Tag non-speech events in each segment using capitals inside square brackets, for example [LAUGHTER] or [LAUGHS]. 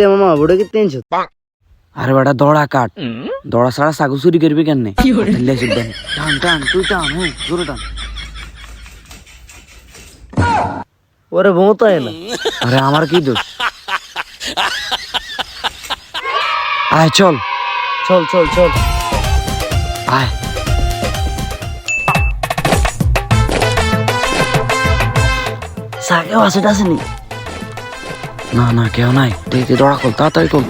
কিরে মামা ওটা কি তিনশো আরে বেটা দড়া কাট। দড়া ছাড়া ছাগল চুরি করবি কেন টান টান তুই টান হ্যাঁ জোরে টান। ওরে ভূত এলো আরে আমার কি দোষ? আয় চল। চল চল চল। আয়। সাকে বাসেটা আসেনি না না কেউ নাই। তুই দড়া খোল তাড়াতাড়ি খোল।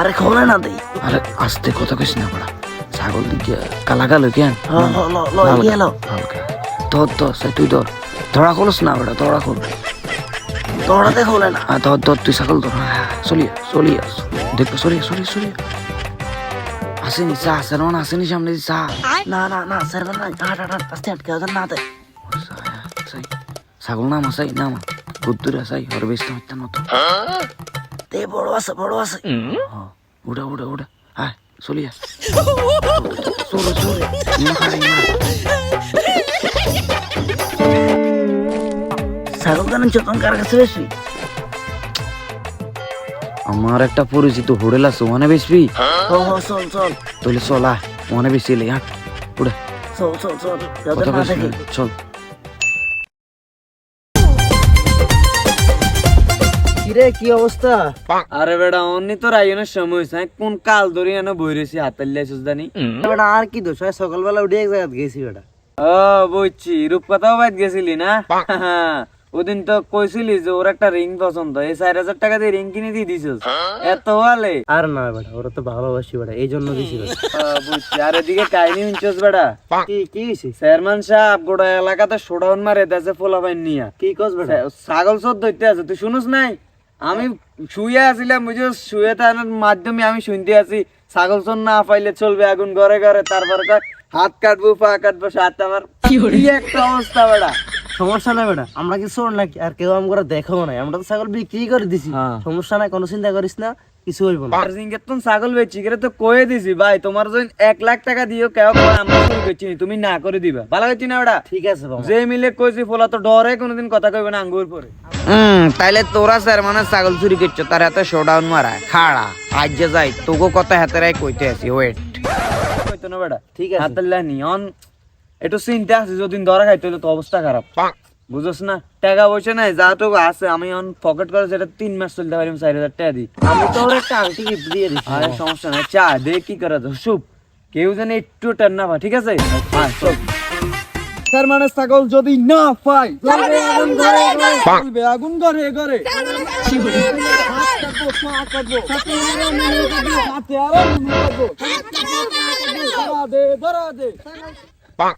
আরে খোলে না দেই আরে আস্তে কথা কইস না বড়া। ছাগল দিকে কালা কালো কেন? ধর ধর সে তুই ধর। ধরা খোলস না বেটা ধরা খোল। তোড়াতে খোলে না। হ্যাঁ ধর ধর তুই ছাগল ধর হ্যাঁ চলিয়ে চলিয়ে দেখো সরিয়ে সরিয়ে সরিয়ে আসেনি চা সারমান আসেনি সামনে চা। না না না স্যার না হাট হাট হাট আস্তে আটকে না ছাগল নামা সাই নামা কুদ্দুরা সাই ওর বেশ তো হত্যা মতো তে বড় আছে বড় আছে। উড়া উড়া উড়া। আয় চলিয়ে। সরে সরে কেন চতন কার কাছে বেশি? আমার একটা পরিচিত হোটেল আছে ওখানে হো চল চল। তাহলে চল আয় ওখানে বেশি হাট উড়া। চল চল চল। চল। কিরে কি অবস্থা? আরে বেটা অন্য তো রাইনের সময় হয়েছে কোন কাল ধরে এনে বই রয়েছি হাতের লিয়ে জানি বেটা আর কি দোষ? হয় সকালবেলা উঠে এক জায়গায় গেছি বেটা। ও বুঝছি রূপকথাও বাইত গেছিলি না? ওদিন তো কইছিলি যে ওর একটা রিং পছন্দ এই চার হাজার টাকা দিয়ে রিং কিনে দিয়ে দিছিস। এত ভালে আর না বেটা ওরা তো ভালোবাসি বেটা এই জন্য দিছি বুঝছি। আর এদিকে কাহিনী শুনছস বেটা? কি কি হয়েছে চেয়ারম্যান সাহেব গোটা এলাকাতে শোডাউন মারে দেশে পোলাপাইন নিয়া। কি কস বেটা? ছাগল চোর ধরতে আছে তুই শুনুস নাই? আমি শুয়ে আছিলাম বুঝো শুয়ে থানার মাধ্যমে আমি শুনতে আছি ছাগল চোর না পাইলে চলবে আগুন ঘরে ঘরে তারপর হাত কাটবো পা কাটবো সাত আমার কি একটা অবস্থা বেড়া। সমস্যা নাই বেটা আমরা কি শোন নাকি? আর কেউ আমরা দেখাও নাই। আমরা তো ছাগল বিক্রি করে দিছি। হ্যাঁ। সমস্যা নাই কোনো চিন্তা করিস না। কিছু হইব না। আর সিংহের তো ছাগল বেচি করে তো কয়ে দিছি ভাই তোমার যদি এক লাখ টাকা দিও কেউ আমরা শুরু করছি তুমি না করে দিবা। ভালো করছি না ওটা? ঠিক আছে বাবা। যে মিলে কইছি ফোলা তো ডরে কোনোদিন কথা কইবে না আঙ্গুর পরে। হুম তাইলে তোরা স্যার মানে ছাগল চুরি করছ তার হাতে শোডাউন মারা। খাড়া আজ যে যাই তোকে কথা হাতে রাই কইতে আছি ওয়েট কইতো না বেটা? ঠিক আছে। হাতে লানি অন। একটু চিন্তা আছে যদি ধরা খাইতে তো অবস্থা খারাপ। বুঝছ না টাকা পয়সা নাই যা তো আছে আমি অন পকেট করে সেটা তিন মাস চলতে পারি চার হাজার টাকা দিই আমি তো ওর একটা আংটি gift দিয়ে দিছি আরে সমস্যা নাই চা দে কি করা কেউ যেন একটু টেন না পায় ঠিক আছে তার মানে ছাগল যদি না পাই আগুন ঘরে ঘরে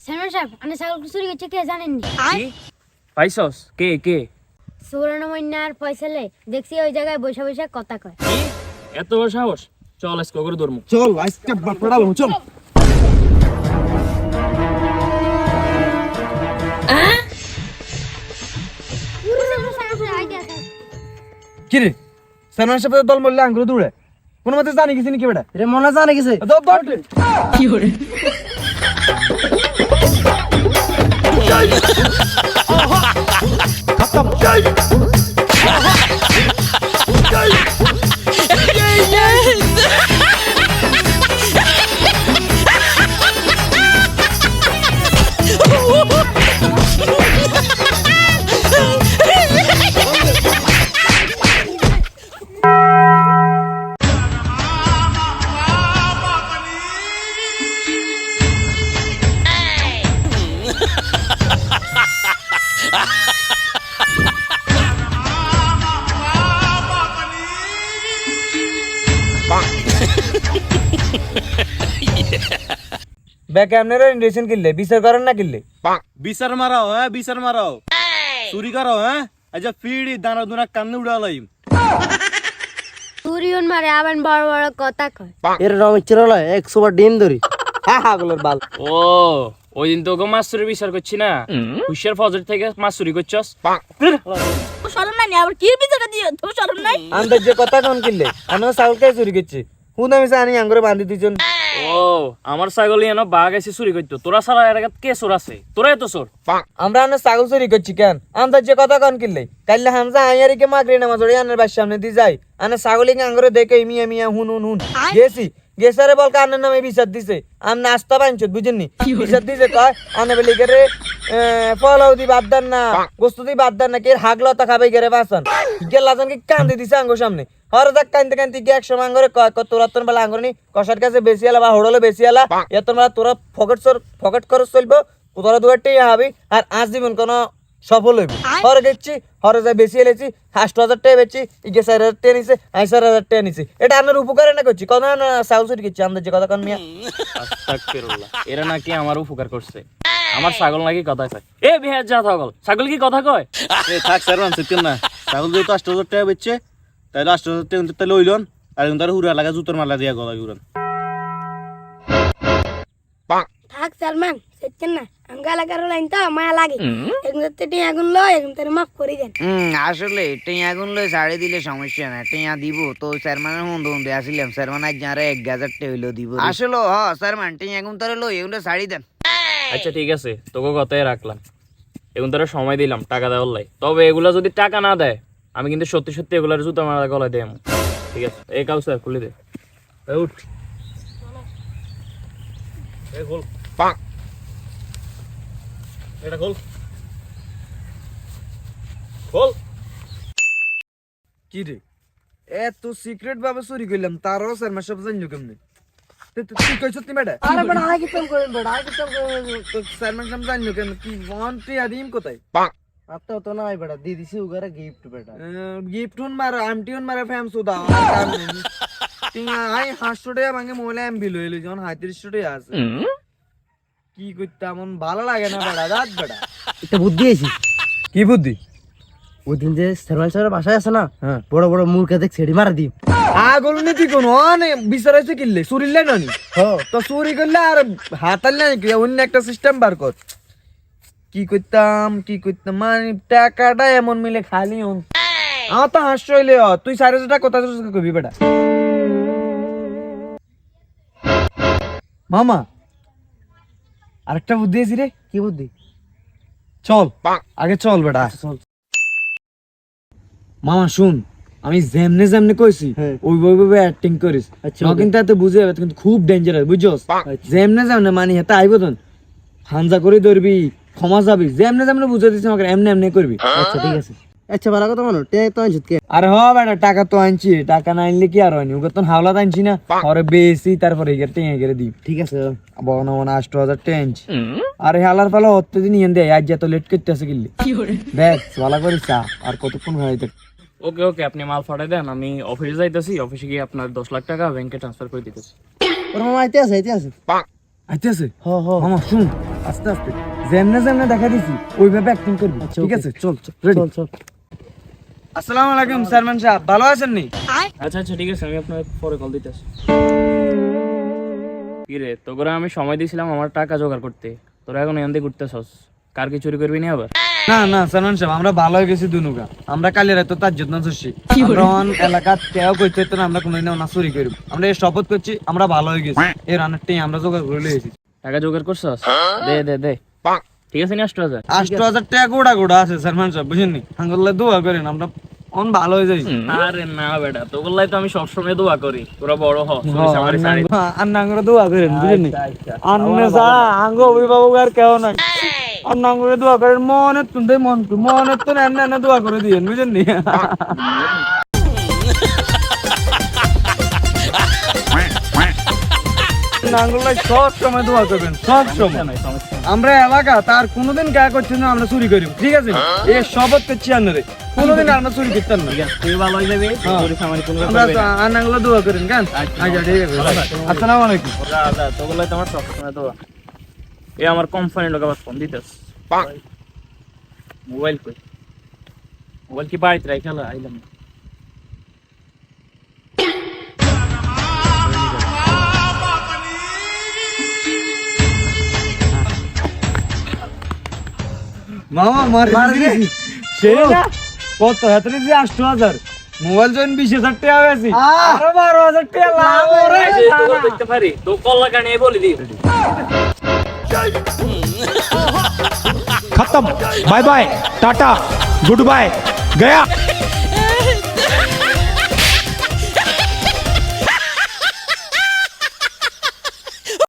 সাহেব আমি ছাগল চুরি করছে কে জানেননি পাইছস? কে কে? সুবর্ণ মন্যার ফয়সালে দেখছি ওই জায়গায় বসে বসে কথা কয়। এত বড় সাহস? চল আজকে করে ধর্ম। চল আজকে বাপড়া চল। কি রে? সালমান সাহেবের দল মরলে আঙ্গুরে দৌড়ে। কোনো মতে জানি কিছু নাকি বেটা? রে মনে জানে গেছে। দৌড় দৌড়। ব্যাক ক্যামেরা ইন্ডেশন কিনলে বিচার করেন না কিনলে? বিচার মারাও হ্যাঁ বিচার মারাও। চুরি করো হ্যাঁ? আচ্ছা ফিড়ি দানা দুনা কান্নে উড়ালাই চুরিয়ন মারে আবার বড় বড় কথা কয়। এর রং চিরলা একশো বার ডিম ধরি। গুলোর বাল। ও ওই দিন তোকে মাছ চুরি বিচার করছি না? হুশিয়ার ফজর থেকে মাছ চুরি করছস শরম নাই আবার কি বিচারটা দিও? তো শরম নাই? আন্দাজ যে কথা কোন কিনলে আমি কে চুরি করছি। হুন আমি জানি আঙ্গুরে বান্ধি দুজন ও আমার ছাগল এনে বাঘ এসে চুরি করতো। তোরা সারা এলাকাত কে চোর আছে? তোরাই তো চোর। আমরা আনে ছাগল চুরি করছি কেন? আমরা যে কথা কন কিনলে কাইলে হামজা আইয়ারিকে মাগরি নামাজ ওড়ি আনের বাস সামনে দি যাই আনে ছাগলি আঙ্গরে দেখে মিয়া মিয়া হুন হুন হুন। গেছি। গেসারে বল কানের নামে বিচার দিছে? আম নাস্তা বানছত বুঝেননি? বিচার দিছে কয় আনে বেলি গেরে ফলাও দি বাদ দেন না গোস্ত দি বাদ দেন না কে হাগলতা খাবে গেরে বাসন? গেলা কি কান্দি দিছে আঙ্গো সামনে? হর দেখ কান্দতে কান্দতে গিয়ে এক সময় আঙ্গরে কয় কয় তোরা তোর বেলা আঙ্গরে নি কষার কাছে বেশি আলা বা হড়লে বেশি আলা বেলা তোরা ফকেট সর ফকেট খরচ চলবো তোরা দুয়ারটাই হাবি আর আজ জীবন কোনো সফল হইব। হরে গেছি হরে যা বেশি এলেছি আষ্ট হাজার টাকা বেচি ইগে চার হাজার টাকা নিছে আই চার হাজার টাকা নিছে। এটা আমার উপকারে না করছি? কত না চুরি করছি আমাদের যে কথা কন মিয়া। আস্তাগফিরুল্লাহ। এরা নাকি আমার উপকার করছে। আমার ছাগল নাকি কথা কয়। এ বিহার যা ছাগল। ছাগল কি কথা কয়? এই থাক স্যার মান সেতেন না। ছাগল যেহেতু আষ্ট হাজার টাকা বেচছে তাহলে আষ্ট হাজার টাকা তাহলে ওইলন আর তার হুরা লাগা জুতোর মালা দিয়া গলা উড়ান থাক সালমান। সেচ্ছেন না আমগা লাগার লাইন তো মায়া লাগে। এখন তো টিয়া আগুন লো এখন তোর মাফ করে দেন। হুম আসলে টেঁয়া গুনলে ছাড়ে দিলে সমস্যা না টেঁয়া দিব। তো স্যারমানের হুন্দু হুন্দু আসিলাম স্যারমান আজ যারা এক হাজার টে দিব। আসলে হ স্যারমান টেঁয়া গুন তারে লো এগুলো ছাড়ি দেন। আচ্ছা ঠিক আছে তোকে কথাই রাখলাম। এখন তোরা সময় দিলাম টাকা দেওয়ার লাই। তবে এগুলা যদি টাকা না দেয় আমি কিন্তু সত্যি সত্যি এগুলার জুতো মারা গলায় দেয় ঠিক আছে এই কাউ স্যার খুলে দে। উঠ। এটা খোল। খোল। কি রে? এত সিক্রেট ভাবে চুরি করলাম তারও স্যার মা সব জানলো কেমনে? তুই তুই কইছ তুমি বেটা? আরে বড় আগে কাম করেন বড় আগে কাম করেন? তো স্যার মা সব জানলো কেন কি ওয়ান টি আদিম কোথায়? আত্মা তো নাই বেটা দিয়ে দিছি উগারে গিফট বেটা। গিফট হুন মার আমটি হুন মারে ফ্যাম সুদা টিঙা [LAUGHS] আই টাকা ভাঙে মহিলা এম বিল হইল যখন হাঁত্রিশশো টাকা আছে। কি করতে এমন ভালো লাগে না বেটা রাত বেটা একটা বুদ্ধি আইছি কি বুদ্ধি? ওই দিন যে সালমান স্যারের বাসায় আছে না হ্যাঁ। বড় বড় মুরগা দেখ ছেড়ি মারা দিই আগল নে তুই কোন? অনে বিচারাইছে কিনলে? চুরিলে নানি? তো চুরি করলে আর হাতালে নাকি অন্য একটা সিস্টেম বার কর। কি করতাম কি করতাম? মানে টাকাটা এমন মিলে খালি হন। আমার তো হাস্য হইলে তুই সাড়ে টাকা কোথা কবি বেটা। মামা আরেকটা বুদ্ধি আছে রে। কি বুদ্ধি? চল। আগে চল বেটা। চল। মামা শুন আমি যেমনে যেমনে কইছি হ্যাঁ। ওইভাবে অ্যাক্টিং করিস। আচ্ছা, কিন্তু এত বুঝে যাবে কিন্তু খুব ডেঞ্জারাস বুঝছস? যেমনে যেমনে মানে হেতা আইব তন হামজা করে ধরবি ক্ষমা যাবি যেমনে যেমনে বুঝে দিছিস আমাকে এমনি এমনি করবি। আচ্ছা ঠিক আছে। আচ্ছা ভালো কথা মানো তো আনছিস কে? আরে হ বেটা টাকা তো আনছি। টাকা না আনলে কি আর হয়নি ওকে তো হাওলা আনছি না। পরে বেশি তারপরে এগার টেঙে গেলে দিই। ঠিক আছে। বগনা মনে আষ্ট হাজার আনছি। আরে হালার ফালা হতে দিন দেয়। আজ এত লেট করতে আছে কিনলে দেখ ভালো করিস চা। আর কতক্ষণ হয়ে ওকে ওকে আপনি মাল ফাটাই দেন। আমি অফিসে যাইতেছি। অফিসে গিয়ে আপনার দশ লাখ টাকা ব্যাংকে ট্রান্সফার করে দিতেছি। ওর মামা আইতে আছে আইতে আছে। আইতেছে হ হ। মামা শুন আস্তে আস্তে। যেমনে যেমনে দেখা দিছি ওইভাবে অ্যাক্টিং করবি। ঠিক আছে? চল চল চল চল। আসসালামু আলাইকুম সালমান সাহেব। ভালো আছেন নি? আচ্ছা আচ্ছা ঠিক আছে আমি আপনার পরে কল দিতেছি কি রে তোকে আমি সময় দিয়েছিলাম আমার টাকা জোগাড় করতে। তোরা এখন এখান থেকে ঘুরতেছস। কার কি চুরি করবি না আবার? না না সালমান সাহেব আমরা ভালো হয়ে গেছি দুনুকা আমরা কালি রাতে তার যত্ন করছি আমরা অন এলাকাত কেউ কইতে তো না আমরা কোনোদিন না চুরি করব। আমরা এই শপথ করছি আমরা ভালো হয়ে গেছি। এই রান্নারটাই আমরা জোগাড় করে লইছি টাকা জোগাড় করছস? দে দে দে। ঠিক আছে নি অষ্ট হাজার আষ্ট হাজার টাকা গোড়া গোড়া আছে সালমান সাহেব বুঝেননি আঙ্গুল্লা দোয়া করেন আমরা অন ভালো হয়ে যাই। আরে না বেটা তোগুলাই তো আমি সবসময় দোয়া করি তোরা বড় হ দোয়া করেন বুঝেননি আন্নে ছাড়া আঙ্গ অভিভাবক আর কেউ নাই। আর নাঙ্গরে দোয়া করেন মনে তুন্দে মন তু মনে তো এনে এনে দোয়া করে দিয়েন বুঝেননি [LAUGHS] [LAUGHS] সব সময় দোয়া করবেন সব সময়। আমরা এলাকা তার কোনোদিন কা করছি না আমরা চুরি করি ঠিক আছে? এই শপথ করছি আন্নারে কোনোদিন আমরা চুরি করতাম না। তুই ভালো হয়ে যাবি হ্যাঁ। দোয়া করেন কেন? আচ্ছা ঠিক আছে আসসালামু আলাইকুম। তোমার সবসময় দোয়া। এ আমার কোম্পানির লোক আবার ফোন দিতেস মোবাইল কই? মোবাইল কি বাড়িতে রাই খেলা আইলাম মামা মার দিয়েছি সেই না কত হাতে যে আষ্ট হাজার মোবাইল জন বিশ হাজার টাকা বেশি আরো বারো হাজার টাকা লাভ ওরে এই যে তোকে দেখতে পারি তো কল্লা কানে বলে দি खत्म bye bye tata good bye गया